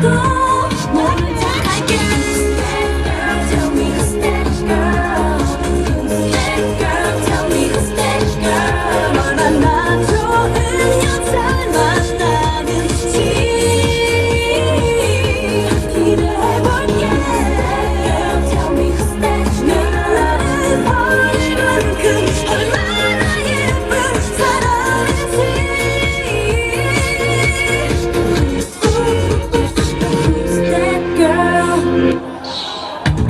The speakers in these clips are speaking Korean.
go.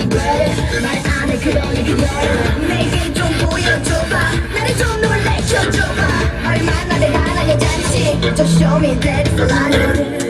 말 안해 그러니 그녀를 내게 좀 보여줘봐. 나를 좀 놀래켜줘봐. 얼마나 대단한 여잔지 Just show me that alive